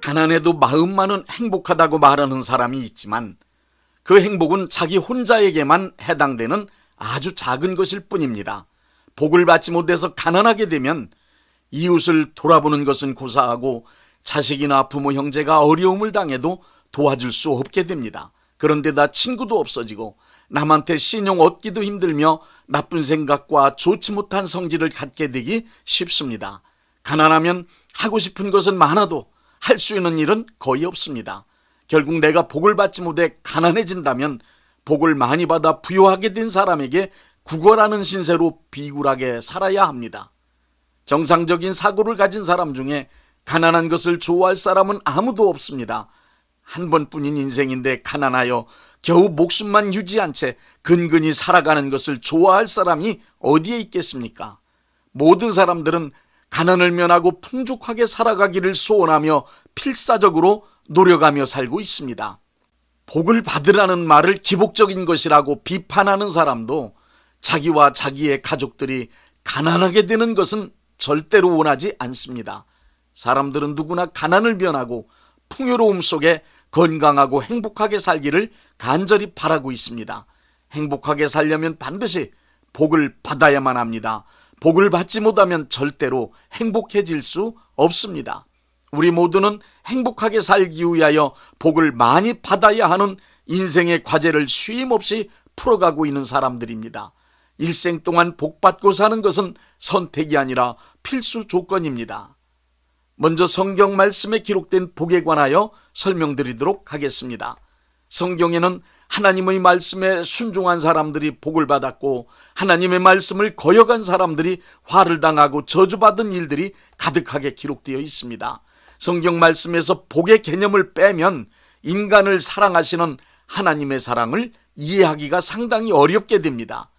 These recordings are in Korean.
가난해도 마음만은 행복하다고 말하는 사람이 있지만 그 행복은 자기 혼자에게만 해당되는 아주 작은 것일 뿐입니다. 복을 받지 못해서 가난하게 되면 이웃을 돌아보는 것은 고사하고 자식이나 부모 형제가 어려움을 당해도 도와줄 수 없게 됩니다. 그런데다 친구도 없어지고 남한테 신용 얻기도 힘들며 나쁜 생각과 좋지 못한 성질을 갖게 되기 쉽습니다. 가난하면 하고 싶은 것은 많아도 할 수 있는 일은 거의 없습니다. 결국 내가 복을 받지 못해 가난해진다면 복을 많이 받아 부유하게 된 사람에게 구걸하는 신세로 비굴하게 살아야 합니다. 정상적인 사고를 가진 사람 중에 가난한 것을 좋아할 사람은 아무도 없습니다. 한 번뿐인 인생인데 가난하여 겨우 목숨만 유지한 채 근근히 살아가는 것을 좋아할 사람이 어디에 있겠습니까? 모든 사람들은 가난을 면하고 풍족하게 살아가기를 소원하며 필사적으로 노력하며 살고 있습니다. 복을 받으라는 말을 기복적인 것이라고 비판하는 사람도 자기와 자기의 가족들이 가난하게 되는 것은 절대로 원하지 않습니다. 사람들은 누구나 가난을 면하고 풍요로움 속에 건강하고 행복하게 살기를 간절히 바라고 있습니다. 행복하게 살려면 반드시 복을 받아야만 합니다. 복을 받지 못하면 절대로 행복해질 수 없습니다. 우리 모두는 행복하게 살기 위하여 복을 많이 받아야 하는 인생의 과제를 쉼없이 풀어가고 있는 사람들입니다. 일생 동안 복 받고 사는 것은 선택이 아니라 필수 조건입니다. 먼저 성경 말씀에 기록된 복에 관하여 설명드리도록 하겠습니다. 성경에는 하나님의 말씀에 순종한 사람들이 복을 받았고 하나님의 말씀을 거역한 사람들이 화를 당하고 저주받은 일들이 가득하게 기록되어 있습니다. 성경 말씀에서 복의 개념을 빼면 인간을 사랑하시는 하나님의 사랑을 이해하기가 상당히 어렵게 됩니다.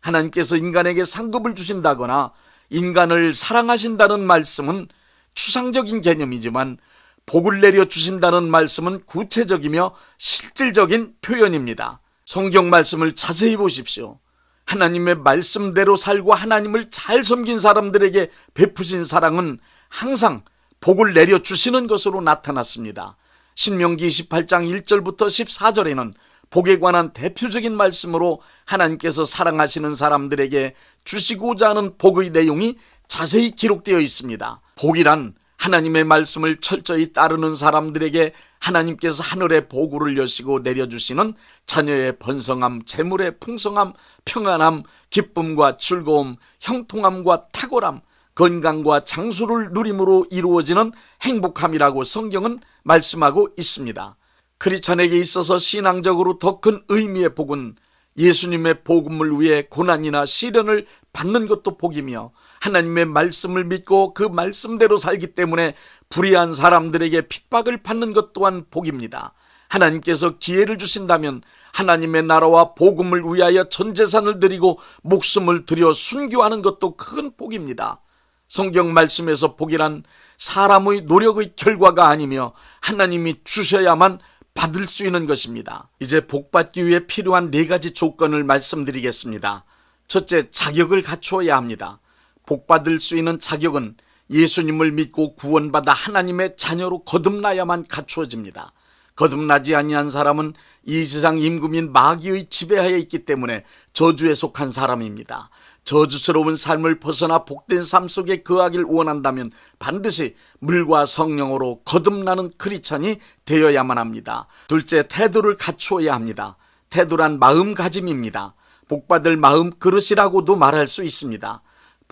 하나님께서 인간에게 상급을 주신다거나 인간을 사랑하신다는 말씀은 추상적인 개념이지만 복을 내려 주신다는 말씀은 구체적이며 실질적인 표현입니다. 성경 말씀을 자세히 보십시오. 하나님의 말씀대로 살고 하나님을 잘 섬긴 사람들에게 베푸신 사랑은 항상 복을 내려 주시는 것으로 나타났습니다. 신명기 28장 1절부터 14절에는 복에 관한 대표적인 말씀으로 하나님께서 사랑하시는 사람들에게 주시고자 하는 복의 내용이 자세히 기록되어 있습니다. 복이란 하나님의 말씀을 철저히 따르는 사람들에게 하나님께서 하늘의 보고를 여시고 내려주시는 자녀의 번성함, 재물의 풍성함, 평안함, 기쁨과 즐거움, 형통함과 탁월함, 건강과 장수를 누림으로 이루어지는 행복함이라고 성경은 말씀하고 있습니다. 크리스찬에게 있어서 신앙적으로 더 큰 의미의 복은 예수님의 복음을 위해 고난이나 시련을 받는 것도 복이며 하나님의 말씀을 믿고 그 말씀대로 살기 때문에 불의한 사람들에게 핍박을 받는 것 또한 복입니다. 하나님께서 기회를 주신다면 하나님의 나라와 복음을 위하여 전 재산을 드리고 목숨을 들여 순교하는 것도 큰 복입니다. 성경 말씀에서 복이란 사람의 노력의 결과가 아니며 하나님이 주셔야만 받을 수 있는 것입니다. 이제 복 받기 위해 필요한 네 가지 조건을 말씀드리겠습니다. 첫째, 자격을 갖추어야 합니다. 복 받을 수 있는 자격은 예수님을 믿고 구원받아 하나님의 자녀로 거듭나야만 갖추어집니다. 거듭나지 아니한 사람은 이 세상 임금인 마귀의 지배하에 있기 때문에 저주에 속한 사람입니다. 저주스러운 삶을 벗어나 복된 삶 속에 거하길 원한다면 반드시 물과 성령으로 거듭나는 크리찬이 되어야만 합니다. 둘째, 태도를 갖추어야 합니다. 태도란 마음가짐입니다. 복받을 마음 그릇이라고도 말할 수 있습니다.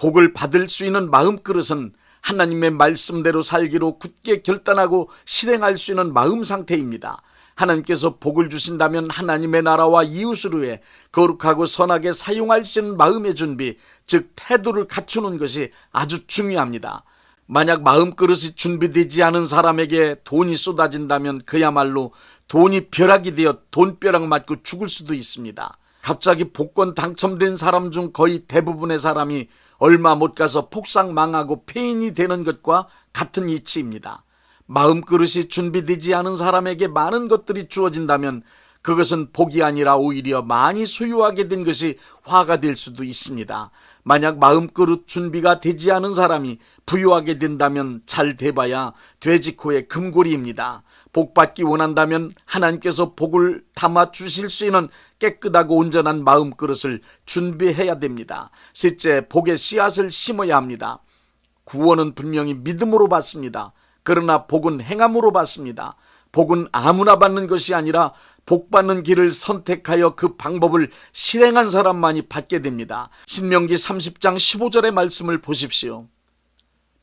복을 받을 수 있는 마음 그릇은 하나님의 말씀대로 살기로 굳게 결단하고 실행할 수 있는 마음 상태입니다. 하나님께서 복을 주신다면 하나님의 나라와 이웃을 위해 거룩하고 선하게 사용할 수 있는 마음의 준비, 즉 태도를 갖추는 것이 아주 중요합니다. 만약 마음 그릇이 준비되지 않은 사람에게 돈이 쏟아진다면 그야말로 돈이 벼락이 되어 돈벼락 맞고 죽을 수도 있습니다. 갑자기 복권 당첨된 사람 중 거의 대부분의 사람이 얼마 못 가서 폭삭 망하고 폐인이 되는 것과 같은 이치입니다. 마음 그릇이 준비되지 않은 사람에게 많은 것들이 주어진다면 그것은 복이 아니라 오히려 많이 소유하게 된 것이 화가 될 수도 있습니다. 만약 마음그릇 준비가 되지 않은 사람이 부유하게 된다면 잘 돼봐야 돼지코의 금고리입니다. 복받기 원한다면 하나님께서 복을 담아 주실 수 있는 깨끗하고 온전한 마음그릇을 준비해야 됩니다. 셋째, 복의 씨앗을 심어야 합니다. 구원은 분명히 믿음으로 받습니다. 그러나 복은 행함으로 받습니다. 복은 아무나 받는 것이 아니라 복 받는 길을 선택하여 그 방법을 실행한 사람만이 받게 됩니다. 신명기 30장 15절의 말씀을 보십시오.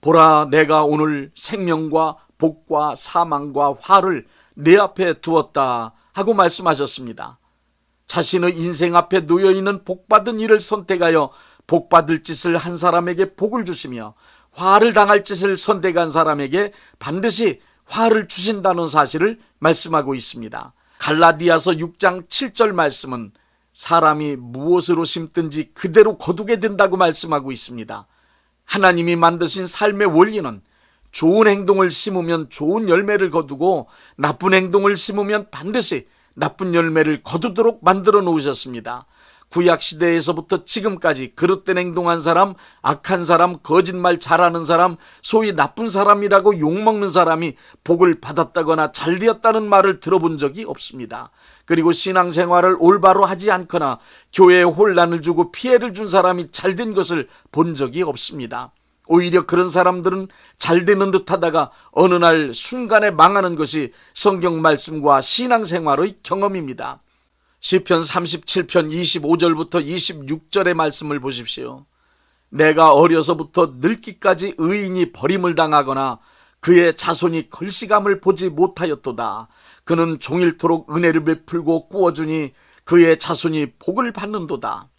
보라, 내가 오늘 생명과 복과 사망과 화를 내 앞에 두었다 하고 말씀하셨습니다. 자신의 인생 앞에 놓여 있는 복받은 일을 선택하여 복받을 짓을 한 사람에게 복을 주시며 화를 당할 짓을 선택한 사람에게 반드시 화를 주신다는 사실을 말씀하고 있습니다. 갈라디아서 6장 7절 말씀은 사람이 무엇으로 심든지 그대로 거두게 된다고 말씀하고 있습니다. 하나님이 만드신 삶의 원리는 좋은 행동을 심으면 좋은 열매를 거두고 나쁜 행동을 심으면 반드시 나쁜 열매를 거두도록 만들어 놓으셨습니다. 구약 시대에서부터 지금까지 그릇된 행동한 사람, 악한 사람, 거짓말 잘하는 사람, 소위 나쁜 사람이라고 욕먹는 사람이 복을 받았다거나 잘되었다는 말을 들어본 적이 없습니다. 그리고 신앙생활을 올바로 하지 않거나 교회에 혼란을 주고 피해를 준 사람이 잘된 것을 본 적이 없습니다. 오히려 그런 사람들은 잘 되는 듯 하다가 어느 날 순간에 망하는 것이 성경 말씀과 신앙생활의 경험입니다. 시편 37편 25절부터 26절의 말씀을 보십시오. 내가 어려서부터 늙기까지 의인이 버림을 당하거나 그의 자손이 걸시감을 보지 못하였도다. 그는 종일토록 은혜를 베풀고 꾸어주니 그의 자손이 복을 받는도다.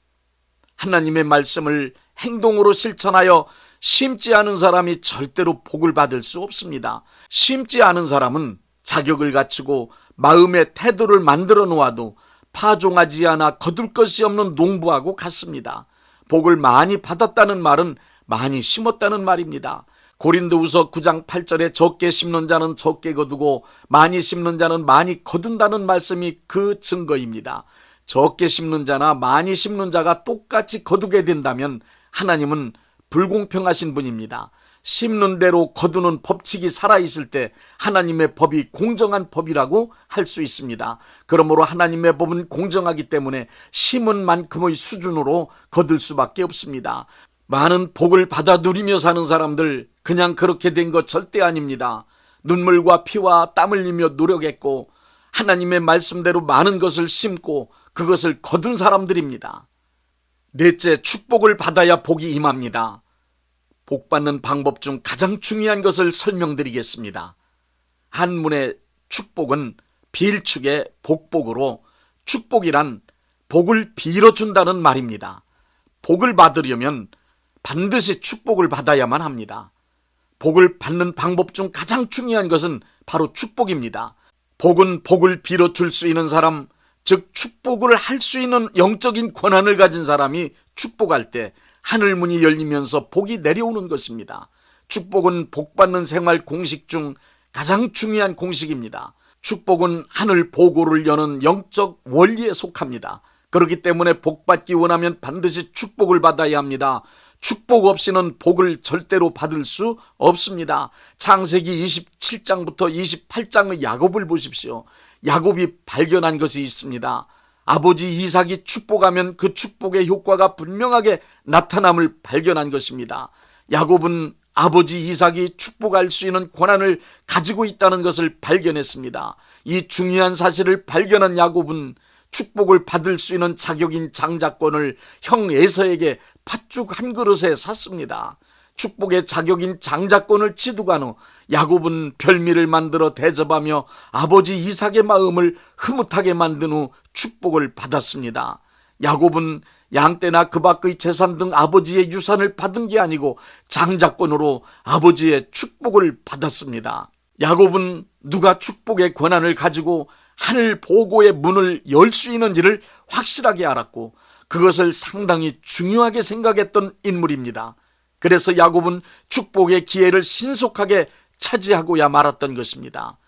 하나님의 말씀을 행동으로 실천하여 심지 않은 사람이 절대로 복을 받을 수 없습니다. 심지 않은 사람은 자격을 갖추고 마음의 태도를 만들어 놓아도 파종하지 않아 거둘 것이 없는 농부하고 같습니다. 복을 많이 받았다는 말은 많이 심었다는 말입니다. 고린도후서 9장 8절에 적게 심는 자는 적게 거두고 많이 심는 자는 많이 거둔다는 말씀이 그 증거입니다. 적게 심는 자나 많이 심는 자가 똑같이 거두게 된다면 하나님은 불공평하신 분입니다. 심는 대로 거두는 법칙이 살아있을 때 하나님의 법이 공정한 법이라고 할 수 있습니다. 그러므로 하나님의 법은 공정하기 때문에 심은 만큼의 수준으로 거둘 수밖에 없습니다. 많은 복을 받아 누리며 사는 사람들 그냥 그렇게 된 것 절대 아닙니다. 눈물과 피와 땀을 흘리며 노력했고 하나님의 말씀대로 많은 것을 심고 그것을 거둔 사람들입니다. 넷째, 축복을 받아야 복이 임합니다. 복 받는 방법 중 가장 중요한 것을 설명드리겠습니다. 한문의 축복은 빌축의 복복으로 축복이란 복을 빌어준다는 말입니다. 복을 받으려면 반드시 축복을 받아야만 합니다. 복을 받는 방법 중 가장 중요한 것은 바로 축복입니다. 복은 복을 빌어줄 수 있는 사람, 즉 축복을 할 수 있는 영적인 권한을 가진 사람이 축복할 때 하늘 문이 열리면서 복이 내려오는 것입니다. 축복은 복받는 생활 공식 중 가장 중요한 공식입니다. 축복은 하늘 보고를 여는 영적 원리에 속합니다. 그렇기 때문에 복받기 원하면 반드시 축복을 받아야 합니다. 축복 없이는 복을 절대로 받을 수 없습니다. 창세기 27장부터 28장의 야곱을 보십시오. 야곱이 발견한 것이 있습니다. 아버지 이삭이 축복하면 그 축복의 효과가 분명하게 나타남을 발견한 것입니다. 야곱은 아버지 이삭이 축복할 수 있는 권한을 가지고 있다는 것을 발견했습니다. 이 중요한 사실을 발견한 야곱은 축복을 받을 수 있는 자격인 장자권을 형 에서에게 팥죽 한 그릇에 샀습니다. 축복의 자격인 장자권을 취득한 후 야곱은 별미를 만들어 대접하며 아버지 이삭의 마음을 흐뭇하게 만든 후 축복을 받았습니다. 야곱은 양떼나 그 밖의 재산 등 아버지의 유산을 받은 게 아니고 장자권으로 아버지의 축복을 받았습니다. 야곱은 누가 축복의 권한을 가지고 하늘 보고의 문을 열 수 있는 지를 확실하게 알았고 그것을 상당히 중요하게 생각했던 인물입니다. 그래서 야곱은 축복의 기회를 신속하게 차지하고야 말았던 것입니다.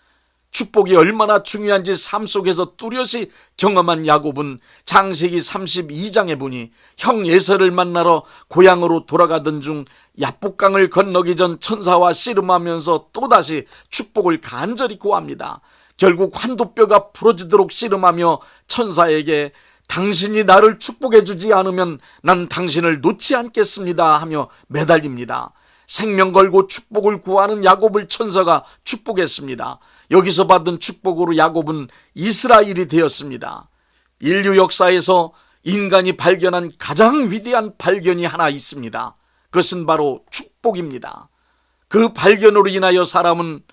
축복이 얼마나 중요한지 삶 속에서 뚜렷이 경험한 야곱은 장세기 32장에 보니 형 예서를 만나러 고향으로 돌아가던 중 야복강을 건너기 전 천사와 씨름하면서 또다시 축복을 간절히 구합니다. 결국 환도뼈가 부러지도록 씨름하며 천사에게 당신이 나를 축복해 주지 않으면 난 당신을 놓지 않겠습니다 하며 매달립니다. 생명 걸고 축복을 구하는 야곱을 천사가 축복했습니다. 여기서 받은 축복으로 야곱은 이스라엘이 되었습니다. 인류 역사에서 인간이 발견한 가장 위대한 발견이 하나 있습니다. 그것은 바로 축복입니다. 그 발견으로 인하여 사람은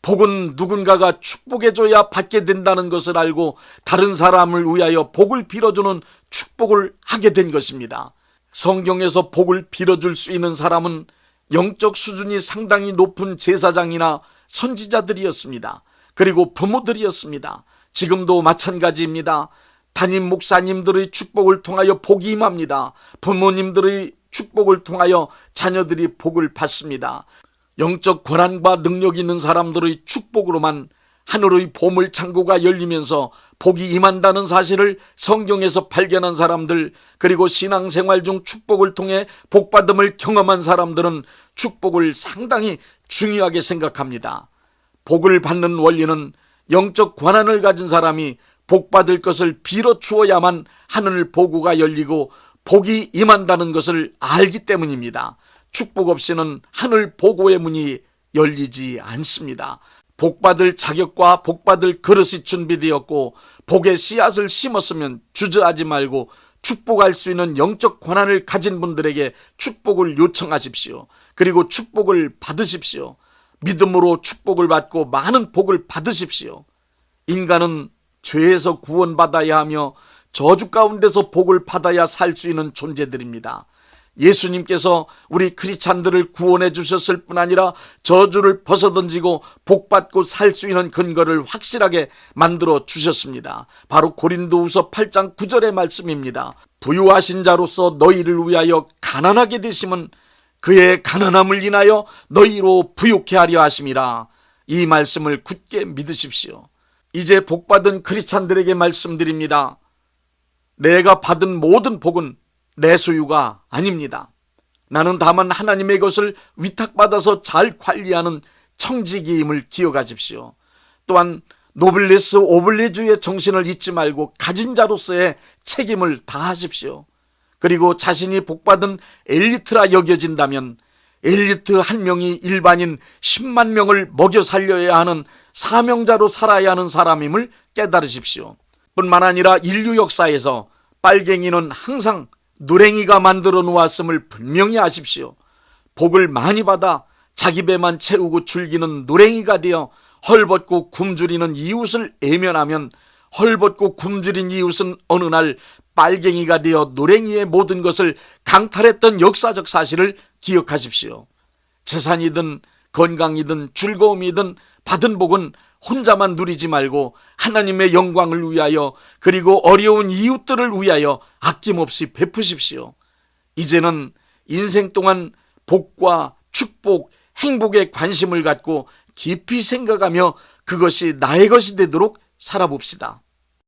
복은 누군가가 축복해줘야 받게 된다는 것을 알고 다른 사람을 위하여 복을 빌어주는 축복을 하게 된 것입니다. 성경에서 복을 빌어줄 수 있는 사람은 영적 수준이 상당히 높은 제사장이나 선지자들이었습니다. 그리고 부모들이었습니다. 지금도 마찬가지입니다. 담임 목사님들의 축복을 통하여 복이 임합니다. 부모님들의 축복을 통하여 자녀들이 복을 받습니다. 영적 권한과 능력 있는 사람들의 축복으로만 하늘의 보물 창고가 열리면서 복이 임한다는 사실을 성경에서 발견한 사람들 그리고 신앙생활 중 축복을 통해 복받음을 경험한 사람들은 축복을 상당히 중요하게 생각합니다. 복을 받는 원리는 영적 권한을 가진 사람이 복받을 것을 빌어 주어야만 하늘 보고가 열리고 복이 임한다는 것을 알기 때문입니다. 축복 없이는 하늘 보고의 문이 열리지 않습니다. 복받을 자격과 복받을 그릇이 준비되었고 복의 씨앗을 심었으면 주저하지 말고 축복할 수 있는 영적 권한을 가진 분들에게 축복을 요청하십시오. 그리고 축복을 받으십시오. 믿음으로 축복을 받고 많은 복을 받으십시오. 인간은 죄에서 구원받아야 하며 저주 가운데서 복을 받아야 살 수 있는 존재들입니다. 예수님께서 우리 크리스찬들을 구원해 주셨을 뿐 아니라 저주를 벗어던지고 복받고 살 수 있는 근거를 확실하게 만들어 주셨습니다. 바로 고린도후서 8장 9절의 말씀입니다. 부유하신 자로서 너희를 위하여 가난하게 되심은 그의 가난함을 인하여 너희로 부욕해 하려 하심이라. 이 말씀을 굳게 믿으십시오. 이제 복받은 크리스찬들에게 말씀드립니다. 내가 받은 모든 복은 내 소유가 아닙니다. 나는 다만 하나님의 것을 위탁받아서 잘 관리하는 청지기임을 기억하십시오. 또한 노블레스 오블레주의 정신을 잊지 말고 가진 자로서의 책임을 다하십시오. 그리고 자신이 복받은 엘리트라 여겨진다면 엘리트 한 명이 일반인 10만 명을 먹여 살려야 하는 사명자로 살아야 하는 사람임을 깨달으십시오. 뿐만 아니라 인류 역사에서 빨갱이는 항상 누랭이가 만들어 놓았음을 분명히 아십시오. 복을 많이 받아 자기 배만 채우고 즐기는 누랭이가 되어 헐벗고 굶주리는 이웃을 애면하면 헐벗고 굶주린 이웃은 어느 날 빨갱이가 되어 노랭이의 모든 것을 강탈했던 역사적 사실을 기억하십시오. 재산이든 건강이든 즐거움이든 받은 복은 혼자만 누리지 말고 하나님의 영광을 위하여 그리고 어려운 이웃들을 위하여 아낌없이 베푸십시오. 이제는 인생 동안 복과 축복, 행복에 관심을 갖고 깊이 생각하며 그것이 나의 것이 되도록 살아봅시다.